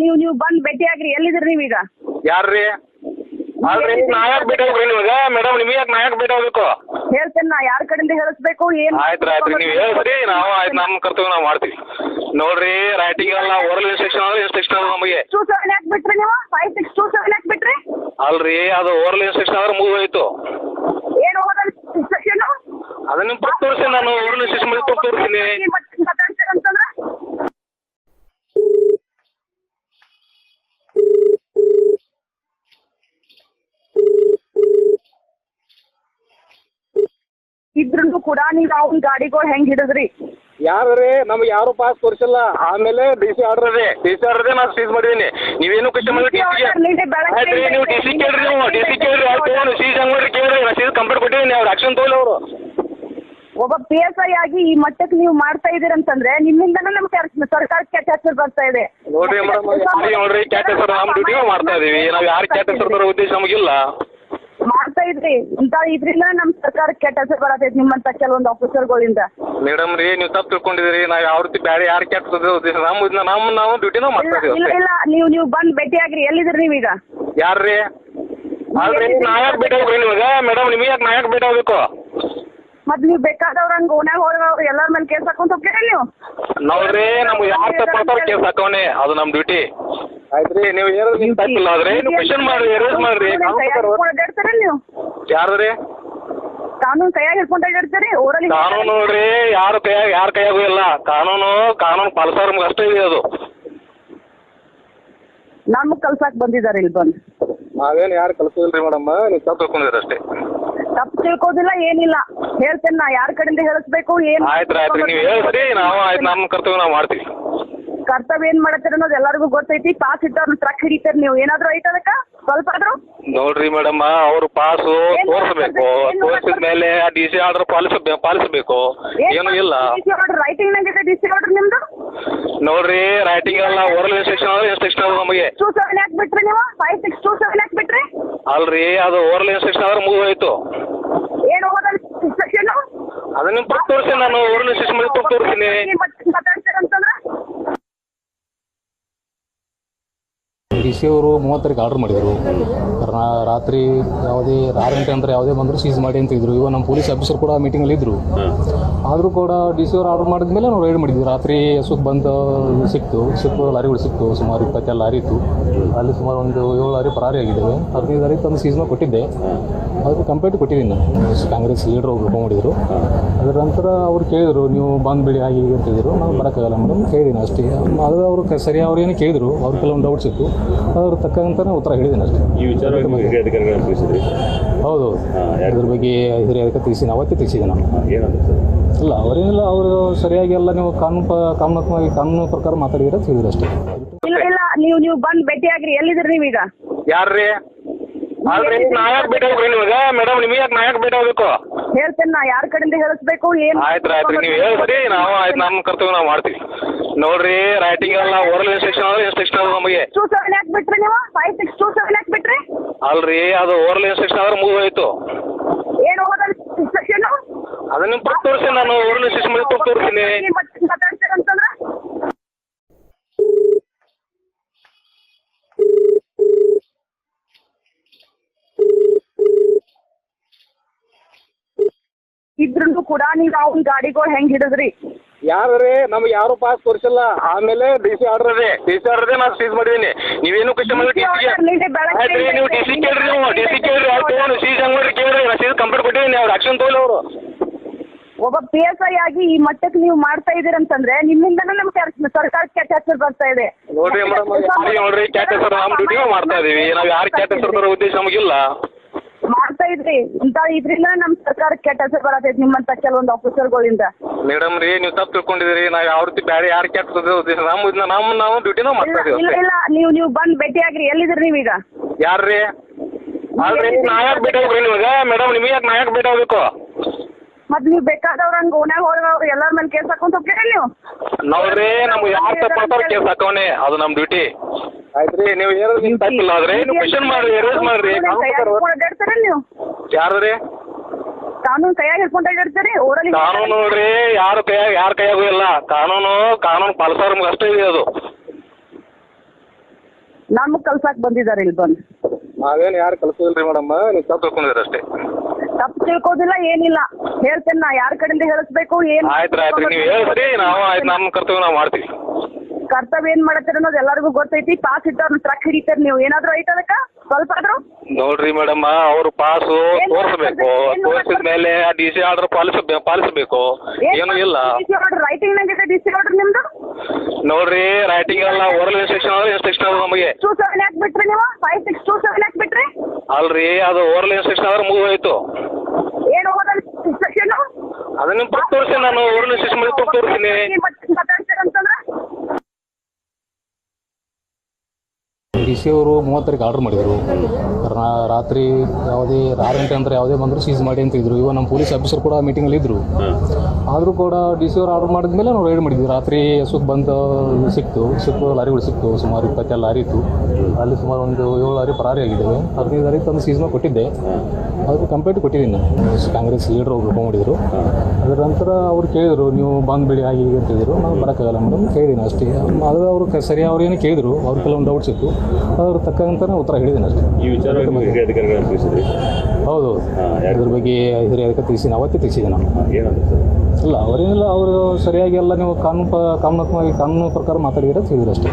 ನೀವು ನೀವು ಬಂದ್ ಭೇಟಿ ಆಗ್ರಿ. ಎಲ್ಲಿದ್ರಿ ಈಗ ಯಾರ್ರಿ? ಅಲ್ರಿ ನಾ ಯಾಕೆ ಭೇಟಿ ಆಗ್ರಿ ನಿಮಗೆ? ಮೇಡಮ್ ನಿಮಗೆ ಯಾಕೆ ನಾ ಯಾಕೆ ಭೇಟಿ ಆಗ್ಬೇಕು? ಹೇಳ್ತೇನೆ ನಾ ಯಾರ ಕಡೆಯಿಂದ ಹೇಳಿಸ್ಬೇಕು ಏನ್ ಆಯ್ತು ರೀ ಆಯ್ತು ರೀ ನೀವು ಹೇಳ್ರಿ ನಾವು ಆಯ್ತು ನಮ್ಮ ಕರ್ತವ್ಯ ನಾವು ಮಾಡ್ತೀವಿ. ನೋಡ್ರಿ ರೈಟಿಂಗ್ ಎಲ್ಲ ಓರಲ್ ಇನ್ಸ್ಟ್ರಕ್ಷನ್ ಅಂದ್ರೆ ಇನ್ಸ್ಟ್ರಕ್ಷನ್ ಅದ ನಮಗೆ. ಟೂ ಸೆವೆನ್ ಯಾಕೆ ಬಿಟ್ರಿ ನೀವು? ಫೈವ್ ಸಿಕ್ಸ್ ಟೂ ಸೆವೆನ್ ಯಾಕೆ ಬಿಟ್ರಿ? ಅಲ್ರಿ ಅದು ಓರಲ್ ಇನ್ಸ್ಟ್ರಕ್ಷನ್ ಆದ್ರೆ ಮುಗಿದು ಹೋಯ್ತು ಏನು ಹೋಗೋದ್ ಇನ್ಸ್ಟ್ರಕ್ಷನ್ ಅದನ್ನ ಕೊಟ್ಟು ತೋರಿಸಿ ನಾನು ಓರಲ್ ಇನ್ಸ್ಟ್ರಕ್ಷನ್ ತೋರಿಸ್ತೀನಿ ಮಾತಾಡ್ತೀರಂತಂದ್ರೆ ಇದ್ರೂ ಕೂಡ ನೀವು ಅವ್ನ ಗಾಡಿಗಳು ಹೆಂಗ್ ಹಿಡಿದ್ರಿ? ಯಾರೇ ನಮ್ಗೆ ಯಾರು ಪಾಸ್ ತೋರಿಸಿಲ್ಲ ಆಮೇಲೆ ಡಿ ಸಿ ಆರ್ಡರ್ ಇದೆ ಡಿ ಸಿ ಆರ್ಡರ್ ನಾನು ಸೀಸ್ ಮಾಡಿದೀನಿ. ನೀವೇನು ಕಷ್ಟ ಮಾಡಿ ಡಿ order ಆಯ್ತು ನೀವು ಡಿ ಸಿ ಕೇಳ್ರಿ ನೀವು. ಡಿ ಸಿ ಕೇಳ್ರಿ ಆಯ್ತು ಸೀಸ್ ಹಂಗ್ ಮಾಡ್ರಿ ಕೇಳ್ರಿ. ನಾನು ಸೀಸ್ ಕಂಪ್ಲೇಂಟ್ ಕೊಟ್ಟಿದ್ದೀನಿ ಅವ್ರು ಆಕ್ಷನ್ ತೊಗೊಳ್ಳಿ ಅವರು. ಒಬ್ಬ ಪಿ ಎಸ್ ಐ ಆಗಿ ಈ ಮಟ್ಟಕ್ಕೆ ನೀವು ಮಾಡ್ತಾ ಇದೀರಂತಂದ್ರೆ ನಿಮ್ಮಿಂದನೇ ನಮ್ಗೆ ಸರ್ಕಾರಕ್ಕೆ ಕೆಟ್ಟ ಹೆಸರು ಬರ್ತಾ ಇದೆ. ನೋಡ್ರಿ ಮೇಡಮ್ ನೋಡ್ರಿ? ಕ್ಯಾಟ್ ಹೆಸರು ನಮ್ಮ ಡ್ಯೂಟಿ ಮಾಡ್ತಾ ಇದೀವಿ. ನಾವ್ ಯಾರು ಕ್ಯಾಟ್ ಹೆಸರು ತರೋ ಉದ್ದೇಶ ನಮಗಿಲ್ಲ. ಮಾಡ್ತಾ ಇದ್ರಿ. ಇಂತ ಇದ್ರಿಂದ ನಮ್ ಸರ್ಕಾರ ಕೆಟ್ಟ ಹೆಸರು ಬರತೈತಿ ನಿಮ್ಮಂತ ಕೆಲವೊಂದು ಆಫೀಸರ್ಗಳಿಂದ ಮೇಡಮ್ ರೀ ನೀವು ತಪ್ಪು ತಿಳ್ಕೊಂಡಿದ್ರಿ ನಾವು ಯಾವ ರೀತಿ ಬೇರೆ ಯಾರು ಕೆಟ್ಟ ನಮ್ಮ ನಮ್ಮ ನಾವು ಡ್ಯೂಟಿನ ಮಾಡ್ತಾ ಇಲ್ಲ ಇದೀವಿ ಇಲ್ಲ ನೀವು ನೀವು ಬಂದ್ ಭೇಟಿ ಆಗ್ರಿ. ಎಲ್ಲಿದ್ರಿ ನೀವೀಗ? ಯಾರ್ರಿ ಅಲ್ರಿ ನಾ ಯಾಕೆ ಭೇಟಿ ಆಗ್ರಿ ನಿಮಗೆ? ಮೇಡಮ್ ನಿಮಗೆ ಯಾಕೆ ನಾ ಯಾಕೆ ಭೇಟಿ ಆಗ್ಬೇಕು? ಮತ್ ನೀವು ಬೇಕಾದವ್ರ ಹಂಗ ಓಣ್ಯಾಗ ಹೋದವ್ರು ಎಲ್ಲಾರ ಮೇಲೆ ಕೇಸ್ ಹಾಕೊಂತ ಹೋಗ್ತೀರಾ ನೀವು? ನೋಡ್ರಿ ನಮ್ಗೆ ಯಾರು ತಪ್ಪ ಕೇಸ್ ಹಾಕವನೆ ಅದು ನಮ್ಮ ಡ್ಯೂಟಿ ಆಯ್ತು ರೀ ನೀವು ಏನಾದ್ರು ನಿಮ್ಗೆ ತಪ್ಪಿಲ್ಲ ಆದ್ರೆ ನೀವು ಕ್ವಶನ್ ಎರೇಸ್ ಮಾಡ್ರಿ. ನೀವು? ಯಾರ್ದ್ರಿ? ಕಾನೂನು ಕೈಯಾಗ ಹಿಡ್ಕೊಂಡ್ ಊರಲ್ಲಿ ಕಾನೂನು ನೋಡ್ರಿ ಯಾರು ಕೈಯಾಗ ಯಾರ ಕೈಯಾಗೂ ಇಲ್ಲ. ಕಾನೂನು ಕಾನೂನು ಪಾಲಿಸೋರ್ ನಮ್ಗೆ ಅಷ್ಟೇ ಇದೆ ಅದು. ನಮ್ಗ್ ಕಲ್ಸಾಕ್ ಬಂದಿದ್ದಾರೆ ಇಲ್ಲಿ ಬಂದು. ನಾವೇನು ಯಾರು ಕಲ್ಸಿಲ್ರಿ ಮೇಡಮ್? ನೀವು ತಪ್ಪು ತಿಳ್ಕೊಂಡಿರಿ ಅಷ್ಟೇ. ತಪ್ಪು ತಿಳ್ಕೋದಿಲ್ಲ ಏನಿಲ್ಲ. ಹೇಳ್ತೇನೆ ನಾ ಯಾರ ಕಡೆಯಿಂದ ಹೇಳಿಸ್ಬೇಕು ಏನ್ ಆಯ್ತು ಆಯ್ತು ರೀ ನೀವು ಹೇಳ್ರಿ ನಾವು ಆಯ್ತು ನಮ್ಮ ಕರ್ತವ್ಯ ನಾವು ಮಾಡ್ತೀವಿ. ಕರ್ತವ್ಯ ಏನ್ ಮಾಡತ್ತೀರ ಅನ್ನೋದು ಎಲ್ಲರಿಗೂ ಗೊತ್ತೈತಿ. ಪಾಸ್ ಇಟ್ಟವ್ರನ್ನ ಟ್ರಕ್ ಹಿಡಿತಾರ ನೀವು. ಏನಾದ್ರು ಐತ ಅದಕ್ಕ? ಸ್ವಲ್ಪ ಆದ್ರೂ? ನೋಡ್ರಿ ಮೇಡಮ್ ಅವ್ರು ಪಾಸ್ ತೋರಿಸ್ಬೇಕು. ತೋರಿಸಿದ ಮೇಲೆ ಆ ಡಿ ಸಿ ಆರ್ಡರ್ ಪಾಲಿಸ ಪಾಲಿಸಬೇಕು. ಏನು ಇಲ್ಲ. ರೈಟಿಂಗ್ ನಂಗಿದೆ ಡಿ ಸಿ ಆರ್ಡರ್ ನಿಮ್ದು? ನೋಡ್ರಿ ರೈಟಿಂಗ್ ಎಲ್ಲ ಓರಲ್ ಇನ್ಸ್ಟ್ರಕ್ಷನ್ ಆದ್ರೆ ಇನ್ಸ್ಟ್ರಕ್ಷನ್ ಆದ್ರೆ ನಮಗೆ. ಟೂ ಸೆವೆನ್ ಯಾಕೆ ಬಿಟ್ರಿ ನೀವು? ಫೈವ್ ಸಿಕ್ಸ್ ಟೂ ಸೆವೆನ್ ಯಾಕೆ ಬಿಟ್ರಿ? ಅಲ್ರಿ ಅದು ಓರಲ್ ಇನ್ಸ್ಟ್ರಕ್ಷನ್ ಆದ್ರೆ ಮುಗಿದು ಹೋಯ್ತು ಏನು ಹೋಗೋದಲ್ಲ ಇನ್ಸ್ಟ್ರಕ್ಷನ್ ಅದನ್ನ ನಿಮ್ಗೆ ತೋರಿಸಿ ನಾನು ಓರಲ್ ಇನ್ಸ್ಟ್ರಕ್ಷನ್ ತೋರಿಸ್ತೀನಿ ಮಾತಾಡ್ತೀರಂತಂದ್ರೆ ಡಿ ಸಿ ಅವರು ಮೂವತ್ತರಿಗೆ ಆರ್ಡರ್ ಮಾಡಿದರು. ರಾ- ರಾತ್ರಿ ಯಾವುದೇ ಆರು ಗಂಟೆ ನಂತರ ಯಾವುದೇ ಬಂದರೂ ಸೀಸ್ ಮಾಡಿ ಅಂತ ಇದ್ರು. ಇವಾಗ ನಮ್ಮ ಪೊಲೀಸ್ ಆಫೀಸರ್ ಕೂಡ ಮೀಟಿಂಗಲ್ಲಿ ಇದ್ದರು ಆದರೂ ಕೂಡ ಡಿ ಸಿ ಅವರು ಆರ್ಡರ್ ಮಾಡಿದ ಮೇಲೆ ನಾವು ರೈಡ್ ಮಾಡಿದ್ವಿ. ರಾತ್ರಿ ಸುಖ ಬಂದು ಸಿಕ್ತು. ಸಿಕ್ಕು ಲಾರಿಗಳು ಸಿಕ್ತು. ಸುಮಾರು ಇಪ್ಪತ್ತೆಲ್ಲ ಲಾರಿ ಇತ್ತು. ಅಲ್ಲಿ ಸುಮಾರು ಒಂದು ಏಳು ಲಾರಿ ಪರಾರಿ ಆಗಿದ್ದಾವೆ. ಹದಿನೈದು ಲಾರಿ ತಂದು ಸೀಸ್ನ ಕೊಟ್ಟಿದ್ದೆ. ಅದಕ್ಕೆ ಕಂಪ್ಲೇಂಟ್ ಕೊಟ್ಟಿದ್ದೀನಿ ನಾನು. ಕಾಂಗ್ರೆಸ್ ಲೀಡರ್ ಒಬ್ರು ಮಾಡಿದರು. ಅದರ ನಂತರ ಅವ್ರು ಕೇಳಿದರು ನೀವು ಬಂದುಬಿಡಿ ಹಾಗೆ ಹೀಗೆ ಅಂತ ಹೇಳಿದರು ನಾವು ಬರೋಕ್ಕಾಗಲ್ಲ ಮೇಡಮ್ ಕೇಳಿದ್ದೀನಿ ಅಷ್ಟೇ. ಅದು ಅವರು ಕ- ಸರಿ ಅವ್ರು ಏನು ಕೇಳಿದರು. ಅವ್ರ ಕೆಲವೊಂದು ಡೌಟ್ಸ್ ಇತ್ತು. ಅದ್ರ ತಕ್ಕಂತಾನೆ ಉತ್ತರ ಹೇಳಿದ್ದೀನಿ ಅಷ್ಟೇ. ಈ ವಿಚಾರ ನೀವು ಹಿರಿಯ ಅಧಿಕಾರಿಗಳನ್ನು ತಿಳಿಸಿದ್ರಿ? ಹೌದು ಇದ್ರ ಬಗ್ಗೆ ಹಿರಿಯ ಅದಕ್ಕೆ ತಿಳಿಸಿ ಅವತ್ತೇ ತಿಳಿಸಿದೆ ನಾನು ಏನಂದ್ರೆ ಸರ್? ಇಲ್ಲ ಅವರೇನಿಲ್ಲ ಅವರು ಸರಿಯಾಗಿ ಎಲ್ಲ ನೀವು ಕಾನೂನು ಪ ಕಾನೂನಾತ್ಮಕವಾಗಿ ಕಾನೂನು ಪ್ರಕಾರ ಮಾತಾಡಿದ್ರೆ ಅಂತ ಹೇಳಿದ್ರು ಅಷ್ಟೇ. ಇಲ್ಲ ಇಲ್ಲ ನೀವು ನೀವು ಬಂದ್ ಭೇಟಿ ಆಗ್ರಿ ಎಲ್ಲಿದ್ರಿ ನೀವೀಗ ಯಾರ್ರಿ? ಅಲ್ರಿ ನಾ ಯಾಕೆ ಭೇಟಿ ಆಗ್ರಿ ನಿಮಗೆ. ಮೇಡಮ್ ನಿಮಗೆ ಯಾಕೆ ನಾ ಯಾಕೆ ಭೇಟಿ ಆಗ್ಬೇಕು? ಹೇಳ್ತೇನೆ ನಾ ಯಾರ ಕಡೆಯಿಂದ ಹೇಳಿಸ್ಬೇಕು ಏನ್ ಆಯ್ತು ಆಯ್ತು ನೀವು ಹೇಳ್ರಿ ನಾವು ಆಯ್ತು ನಮ್ಮ ಕರ್ತವ್ಯ ನಾವು ಮಾಡ್ತೀವಿ. ನೋಡ್ರಿ ರೈಟಿಂಗ್ ಎಲ್ಲ ಓರಲ್ ಇನ್ಸ್ಟ್ರಕ್ಷನ್ ಅಂದ್ರೆ ಇನ್ಸ್ಟ್ರಕ್ಷನ್ ಅದ ನಮಗೆ. ಟೂ ಸೆವೆನ್ ಯಾಕೆ ಬಿಟ್ರಿ ನೀವು? ಫೈವ್ ಸಿಕ್ಸ್ ಟೂ ಸೆವೆನ್ ಯಾಕೆ ಬಿಟ್ರಿ? ಅಲ್ರಿ ಅದು ಓರಲ್ ಇನ್ಸ್ಟ್ರಕ್ಷನ್ ಆದ್ರೆ ಮೂವ್ ಹೋಯ್ತು ಏನು ಓರಲ್ ಇನ್ಸ್ಟ್ರಕ್ಷನ್ ಅದನ್ನ ನಿಮ್ಗೆ ಕೊಟ್ಟು ತೋರಿಸಿ ನಾನು ಓರಲ್ ಇನ್ಸ್ಟ್ರಕ್ಷನ್ ಮೇಲೆ ಕೊಟ್ಟು ತೋರಿಸ್ತೀನಿ ಮಾತಾಡ್ತೀರಂತಂದ್ರೆ ಇದ್ರೂ ಕೂಡ ನೀವು ಅವ್ನ ಗಾಡಿಗಳು ಹೆಂಗ್ ಹಿಡಿದ್ರಿ? ಯಾರ್ರಿ ನಮ್ಗೆ ಯಾರು ಪಾಸ್ ತೋರಿಸಿಲ್ಲ ಆಮೇಲೆ ಡಿ ಸಿ ಆರ್ಡರ್ ಇದೆ ಡಿ ಸಿ ಆರ್ಡರ್ ಇದೆ ನಾನು ಸೀಸ್ ಮಾಡಿದ್ದೀನಿ ನೀವೇನು ಕಷ್ಟ ಮಾಡಿ ಡಿ ಆಯ್ತು ನೀವು ಡಿ ಸಿ ಕೇಳ್ರಿ ನೀವು. ಡಿ ಸಿ ಕೇಳ್ರಿ. ಆಯ್ತು ಸೀಸ್ ಹಂಗೆ ಮಾಡ್ರಿ ಕೇಳ್ರಿ. ನಾ ಸೀಸ್ ಕಂಪ್ಲೇಂಟ್ ಕೊಟ್ಟಿದ್ದೀನಿ ಅವ್ರು ಆಕ್ಷನ್ ತೊಗೊಳ್ಳಿ ಅವರು. ಒಬ್ಬ ಪಿ ಎಸ್ ಐ ಆಗಿ ಈ ಮಟ್ಟಕ್ಕೆ ನೀವು ಮಾಡ್ತಾ ಇದೀರಂತಂದ್ರೆ ನಿಮ್ಮಿಂದನೇ ನಮ್ಗೆ ಸರ್ಕಾರಕ್ಕೆ ಕೆಟ್ಟ ಹೆಸರು ಬರ್ತಾ ಇದೆ. ನೋಡ್ರಿ ಮೇಡಮ್ ಕ್ಯಾಚರ್ ನೋಡ್ರಿ ಕ್ಯಾಟ್ ಹೆಸರು ನಮ್ಮ ಡ್ಯೂಟಿ ಮಾಡ್ತಾ ಇದೀವಿ. ನಾವು ಯಾರು ಕ್ಯಾಟ್ ಹೆಸರು ಉದ್ದೇಶ ನಮಗಿಲ್ಲ. ಇದ್ರಿ ಇಂತ ಇದ್ರಿಂದ ನಮ್ ಸರ್ಕಾರ ಕೆಟ್ಟ ಹೆಸರು ಬರತೈತಿ ನಿಮ್ಮಂತ ಕೆಲವೊಂದು ಆಫೀಸರ್ಗಳಿಂದ ಮೇಡಮ್ ರೀ ನೀವು ತಪ್ಪು ತಿಳ್ಕೊಂಡಿದ್ದೀರಿ ನಾವು ಯಾವ ರೀತಿ ಬೇರೆ ಯಾರು ಕೆಟ್ಟ ನಮ್ ಉದ್ದೇಶ ನಮ್ಮ ಇದನ್ನ ನಮ್ಮ ನಾವು ಡ್ಯೂಟಿನೂ ಮಾಡ್ತಾ ಇಲ್ಲ ಇದೀವಿ ಇಲ್ಲ ನೀವು ನೀವು ಬಂದ್ ಭೇಟಿ ಆಗ್ರಿ ಎಲ್ಲಿದ್ರಿ ನೀವೀಗ? ಯಾರ್ರಿ ಅಲ್ರಿ ನಾ ಯಾಕೆ ಭೇಟಿ ಆಗ್ರಿ ನಿಮಗೆ? ಮೇಡಮ್ ನಿಮಗೆ ಯಾಕೆ ನಾ ಯಾಕೆ ಭೇಟಿ ಆಗ್ಬೇಕು? ಮತ್ ನೀವು ಬೇಕಾದವ್ರ ಹಂಗ ಓಣ್ಯಾಗ ಹೋದವ್ರು ಎಲ್ಲಾರ ಮೇಲೆ ಕೇಸ್ ಹಾಕೊಂತ ಹೋಗ್ತೀರಾ ನೀವು? ನೋಡ್ರಿ ನಮ್ಗೆ ಯಾರು ತಪ್ಪಾಡ್ತಾರ ಕೇಸ್ ಹಾಕವನೆ ಅದು ನಮ್ಮ ಡ್ಯೂಟಿ ಆಯ್ತ್ರಿ ರೀ ನೀವು ಏನಾದ್ರು ತಪ್ಪಿಲ್ಲ ಆದ್ರೆ ನೀವು ಕ್ವಶನ್ ಮಾಡ್ರಿ ಎರೇಸ್ ಮಾಡ್ರಿ. ನೀವು? ಯಾರ್ದ್ರಿ? ಕಾನೂನು ಕೈಯಾಗ ಹಿಡ್ಕೊಂಡು ಓರಲ್ಲಿ ಕಾನೂನು ನೋಡ್ರಿ ಯಾರು ಕೈಯಾಗ ಯಾರ ಕೈಯಾಗೂ ಇಲ್ಲ ಕಾನೂನು ಕಾನೂನು ಪಾಲಿಸೋರ್ ಅಷ್ಟೇ ಇದೆ ಅದು. ನಮ್ ಕಲ್ಸಕ್ ಬಂದಿದ್ದಾರೆ ಇಲ್ಲಿ ಬಂದು. ನಾವೇನು ಯಾರು ಕಲ್ಸೋದಿಲ್ರಿ ಮೇಡಮ್? ನೀವು ತಪ್ಪು ಅಷ್ಟೇ. ತಪ್ಪು ತಿಳ್ಕೋದಿಲ್ಲ ಏನಿಲ್ಲ. ಹೇಳ್ತೇನೆ ನಾ ಯಾರ ಕಡೆಯಿಂದ ಹೇಳಿಸ್ಬೇಕು ಏನ್ ಆಯ್ತು ಆಯ್ತು ನೀವು ಹೇಳ್ರಿ ನಾವು ಆಯ್ತು ನಮ್ಮ ಕರ್ತವ್ಯ ನಾವು ಮಾಡ್ತೀವಿ. ಕರ್ತವ್ಯ ಏನ್ ಮಾಡತ್ತೀರ ಅನ್ನೋದು ಎಲ್ಲರಿಗೂ ಗೊತ್ತೈತಿ. ಪಾಸ್ ಇದ್ದವ್ರನ್ನ ಟ್ರಕ್ ಹಿಡಿತಾರ ನೀವು. ಏನಾದ್ರು ಐತೆ ಅದಕ್ಕ? ಸ್ವಲ್ಪ ಆದ್ರೂ ನೋಡ್ರಿ ಮೇಡಮ್ ಅವ್ರು ಪಾಸು ತೋರಿಸ್ಬೇಕು. ತೋರಿಸಿದ ಮೇಲೆ ಡಿ ಸಿ ಆರ್ಡರ್ ಪಾಲಿಸ ಪಾಲಿಸಬೇಕು. ಏನು ಇಲ್ಲ. ರೈಟಿಂಗ್ ನಂಗಿದೆ ಡಿ ಸಿ ಆರ್ಡರ್ ನಿಮ್ದು? ನೋಡ್ರಿ ರೈಟಿಂಗ್ ಎಲ್ಲ ಓರಲ್ ಇನ್ಸ್ಟ್ರಕ್ಷನ್ ಆದ್ರೆ ಇನ್ಸ್ಟ್ರಕ್ಷನ್ ಆದ್ರೆ ನಮಗೆ. ಟೂ ಸೆವೆನ್ ಯಾಕೆ ಬಿಟ್ರಿ ನೀವು? ಫೈವ್ ಸಿಕ್ಸ್ ಟೂ ಸೆವೆನ್ ಯಾಕೆ ಬಿಟ್ರಿ? ಅಲ್ರಿ ಅದು ಓರಲ್ ಇನ್ಸ್ಟ್ರಕ್ಷನ್ ಆದ್ರೆ ಮುಗಿದೋಯ್ತು. ಏನು ಓದಲ್ ಇನ್ಸ್ಟ್ರಕ್ಷನ್ ಅದನ್ನ ನಿಮ್ ತೋರಿಸಿ ನಾನು. ಓರಲ್ ಇನ್ಸ್ಟ್ರಕ್ಷನ್ ತೋರಿಸ್ತೀನಿ ಮಾತಾಡ್ತೀರಂತಂದ್ರೆ ಡಿ ಸಿ ಅವರು ಮೂವತ್ತರಿಗೆ ಆರ್ಡರ್ ಮಾಡಿದರು. ರಾತ್ರಿ ಯಾವುದೇ ಆರು ಗಂಟೆ ನಂತರ ಯಾವುದೇ ಬಂದರೂ ಸೀಸ್ ಮಾಡಿ ಅಂತ ಇದ್ರು. ಇವಾಗ ನಮ್ಮ ಪೊಲೀಸ್ ಆಫೀಸರ್ ಕೂಡ ಮೀಟಿಂಗಲ್ಲಿ ಇದ್ದರು ಆದರೂ ಕೂಡ ಡಿ ಸಿ ಅವರು ಆರ್ಡರ್ ಮಾಡಿದ ಮೇಲೆ ನಾವು ರೈಡ್ ಮಾಡಿದ್ವಿ ರಾತ್ರಿ ಸುತ್ತ ಬಂದು ಸಿಕ್ತು. ಸಿಕ್ಕು ಲಾರಿಗಳು ಸಿಕ್ತು. ಸುಮಾರು ಇಪ್ಪತ್ತೆರಡು ಲಾರಿ ಇತ್ತು. ಅಲ್ಲಿ ಸುಮಾರು ಒಂದು ಏಳು ಲಾರಿ ಪರಾರಿ ಆಗಿದ್ದಾವೆ. ಹದಿನೈದು ಲಾರಿ ತಂದು ಸೀಸ್ನ ಕೊಟ್ಟಿದ್ದೆ. ಅದಕ್ಕೆ ಕಂಪ್ಲೇಂಟ್ ಕೊಟ್ಟಿದ್ದೀನಿ ಕಾಂಗ್ರೆಸ್ ಲೀಡರ್ ಒಬ್ಬರು ಫೋನ್ ಮಾಡಿದರು. ಅದರ ನಂತರ ಅವ್ರು ಕೇಳಿದರು, ನೀವು ಬಂದುಬಿಡಿ ಹೀಗೆ ಅಂತ ಹೇಳಿದರು. ನಾನು ಬರೋಕ್ಕಾಗಲ್ಲ ಮೇಡಮ್ ಕೇಳಿದ್ದೀನಿ ಅಷ್ಟೇ. ಅದು ಅವರು ಸರಿ, ಅವ್ರು ಏನು ಕೇಳಿದರು. ಅವ್ರ ಕೆಲವೊಂದು ಡೌಟ್ಸ್ ಇತ್ತು. ಅದ್ರ ತಕ್ಕಂತ ಉತ್ತರ ಹೇಳಿದ್ದೀನಿ ಅಷ್ಟೇ. ಈ ವಿಚಾರ ನೀವು ಹಿರಿಯ ಅಧಿಕಾರಿಗಳನ್ನ ತಿಳಿಸಿದ್ರಿ? ಹೌದು ಅದ್ರ ಇದ್ರ ಬಗ್ಗೆ ಹಿರಿಯ ಅದಕ್ಕೆ ತಿಳಿಸಿ ಅವತ್ತೇ ತಿಳಿಸಿದೆ ನಾನು. ಏನಂದ್ರೆ ಸರ್? ಇಲ್ಲ ಅವರೇನಿಲ್ಲ ಅವರು ಸರಿಯಾಗಿ ಎಲ್ಲ ನೀವು ಕಾನೂನು ಪ ಕಾನೂನಾತ್ಮಕವಾಗಿ ಕಾನೂನು ಪ್ರಕಾರ ಮಾತಾಡಿದ್ರೆ ತಿಳಿದ್ರು ಅಷ್ಟೇ